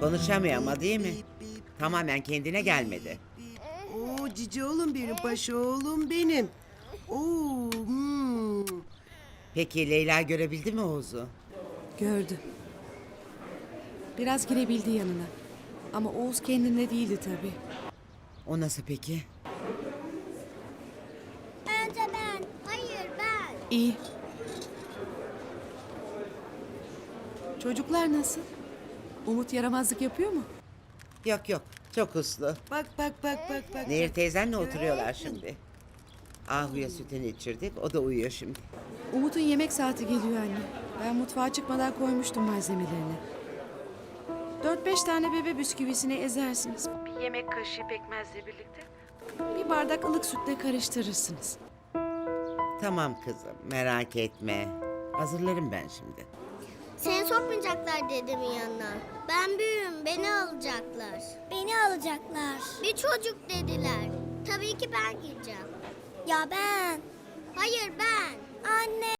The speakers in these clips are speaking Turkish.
Konuşamıyor ama değil mi? Tamamen kendine gelmedi. Oo cici oğlum benim, paşa oğlum benim. Oo, hmm. Peki Leyla görebildi mi Oğuz'u? Gördü. Biraz girebildi yanına. Ama Oğuz kendinde değildi tabii. O nasıl peki? Önce ben. Hayır ben. İyi. Çocuklar nasıl? Umut yaramazlık yapıyor mu? Yok yok çok uslu. Bak bak bak bak bak. Nehir teyzenle oturuyorlar şimdi. Ahu'ya sütünü içirdik o da uyuyor şimdi. Umut'un yemek saati geliyor anne. Ben mutfağa çıkmadan koymuştum malzemelerini. 4-5 tane bebe bisküvisini ezersiniz. Bir yemek kaşığı pekmezle birlikte. Bir bardak ılık sütle karıştırırsınız. Tamam kızım merak etme. Hazırlarım ben şimdi. Seni sokmayacaklar dedemin yanına. Ben büyüğüm, beni alacaklar. Beni alacaklar. Bir çocuk dediler. Tabii ki ben gireceğim. Ya ben? Hayır ben. Anne.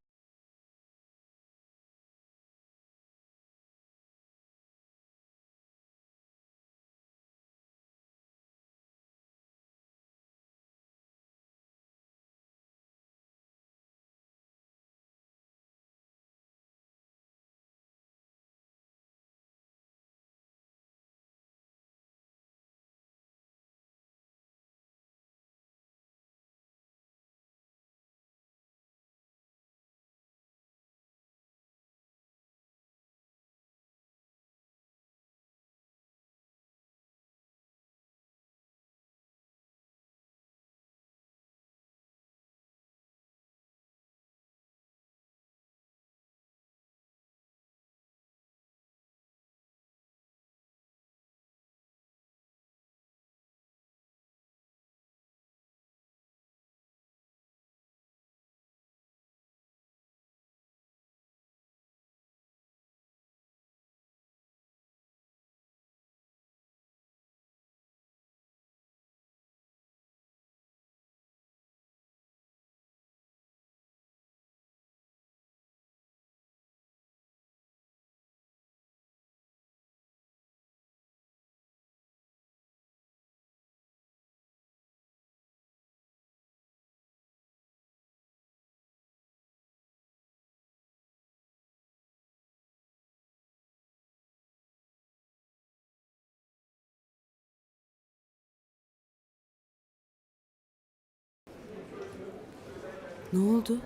Ne oldu?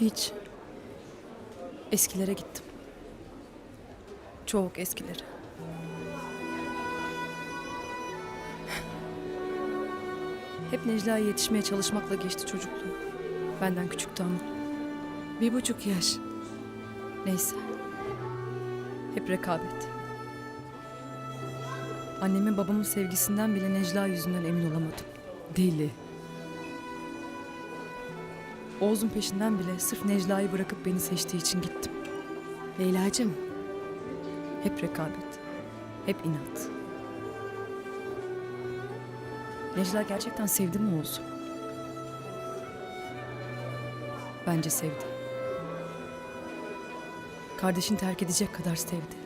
Hiç. Eskilere gittim. Çok eskilere. Hep Necla'ya yetişmeye çalışmakla geçti çocukluğum. Benden küçüktü ama. Bir buçuk yaş. Neyse. Hep rekabet. Annemin babamın sevgisinden bile Necla yüzünden emin olamadım. Deli. Oğuz'un peşinden bile sırf Necla'yı bırakıp beni seçtiği için gittim. Leyla'cığım Hep rekabet. Hep inat. Necla gerçekten sevdi mi Oğuz'u? Bence sevdi. Kardeşini terk edecek kadar sevdi.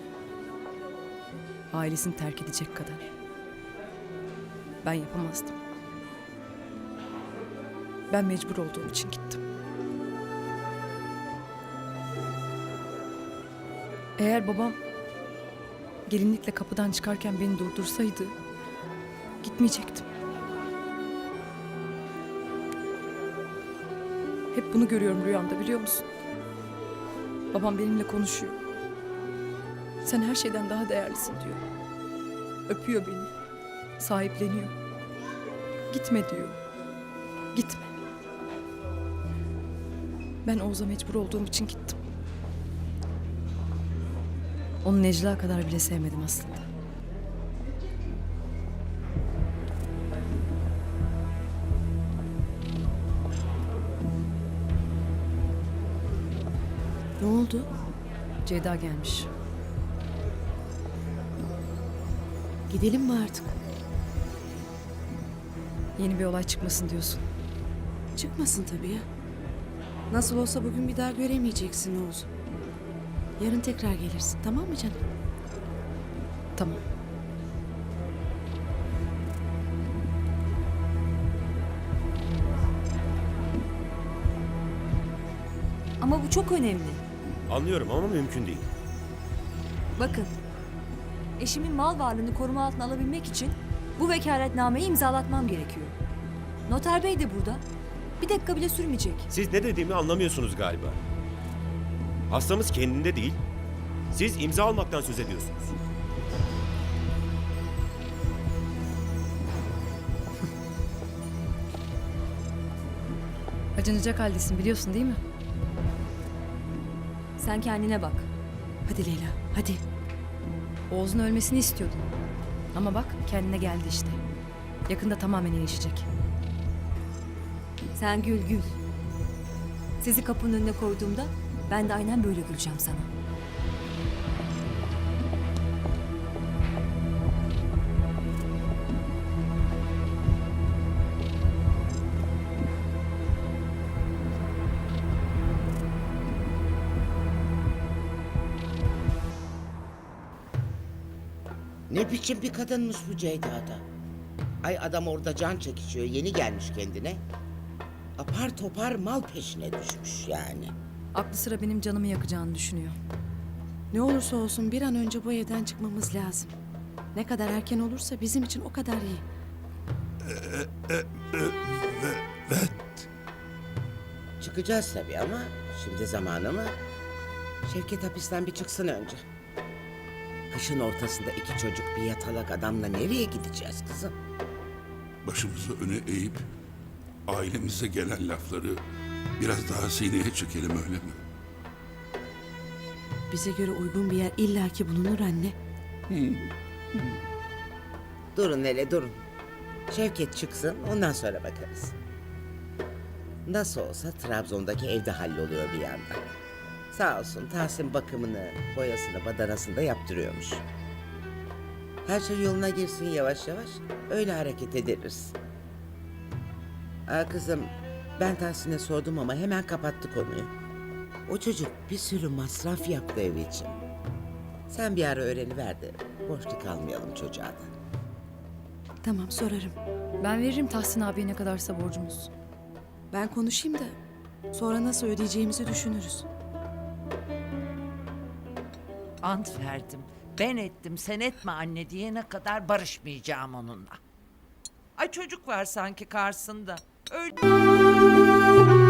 Ailesini terk edecek kadar. Ben yapamazdım. Ben mecbur olduğum için gittim. Eğer babam gelinlikle kapıdan çıkarken beni durdursaydı gitmeyecektim. Hep bunu görüyorum rüyamda biliyor musun? Babam benimle konuşuyor. Sen her şeyden daha değerlisin diyor. Öpüyor beni. Sahipleniyor. Gitme diyor. Gitme. Ben Oğuz'a mecbur olduğum için gittim. Onu Necla kadar bile sevmedim aslında. ne oldu? Ceyda gelmiş. Gidelim mi artık? Yeni bir olay çıkmasın diyorsun. Çıkmasın tabii ya. Nasıl olsa bugün bir daha göremeyeceksin Oğuz. Yarın tekrar gelirsin tamam mı canım? Tamam. Ama bu çok önemli. Anlıyorum ama mümkün değil. Bakın, eşimin mal varlığını koruma altına alabilmek için bu vekaletnameyi imzalatmam gerekiyor. Noter bey de burada. Bir dakika bile sürmeyecek. Siz ne dediğimi anlamıyorsunuz galiba. Hastamız kendinde değil. Siz imza almaktan söz ediyorsunuz. Acınacak haldesin biliyorsun değil mi? Sen kendine bak. Hadi Leyla hadi. Oğuz'un ölmesini istiyordun. Ama bak kendine geldi işte. Yakında tamamen iyileşecek. Sen gül gül. Sizi kapının önüne koyduğumda ben de aynen böyle güleceğim sana. Ne biçim bir kadınmış bu Ceyda'da? Ay adam orada can çekişiyor, yeni gelmiş kendine. Apar topar mal peşine düşmüş yani. Aklı sıra benim canımı yakacağını düşünüyor. Ne olursa olsun bir an önce bu evden çıkmamız lazım. Ne kadar erken olursa bizim için o kadar iyi. Çıkacağız tabii ama şimdi zamanı mı? Şevket hapisten bir çıksın önce. Kışın ortasında iki çocuk bir yatalak adamla nereye gideceğiz kızım? başımızı öne eğip ailemize gelen lafları biraz daha sineye çekelim öyle mi? Bize göre uygun bir yer illaki bulunur anne. Durun hele durun. Şevket çıksın ondan sonra bakarız. Nasıl olsa Trabzon'daki evde halloluyor bir yandan. Sağ olsun Tahsin bakımını, boyasını, badanasını da yaptırıyormuş. Her şey yoluna girsin yavaş yavaş. Öyle hareket ederiz. Aa kızım ben Tahsin'e sordum ama hemen kapattı konuyu. O çocuk bir sürü masraf yaptı ev için. Sen bir ara öğreniver de borçlu kalmayalım çocuğa da. Tamam sorarım. Ben veririm Tahsin abiye ne kadarsa borcumuz. Ben konuşayım da sonra nasıl ödeyeceğimizi düşünürüz. Ant verdim. Ben ettim sen etme anne diyene kadar barışmayacağım onunla. Ay çocuk var sanki karşısında. Öyle...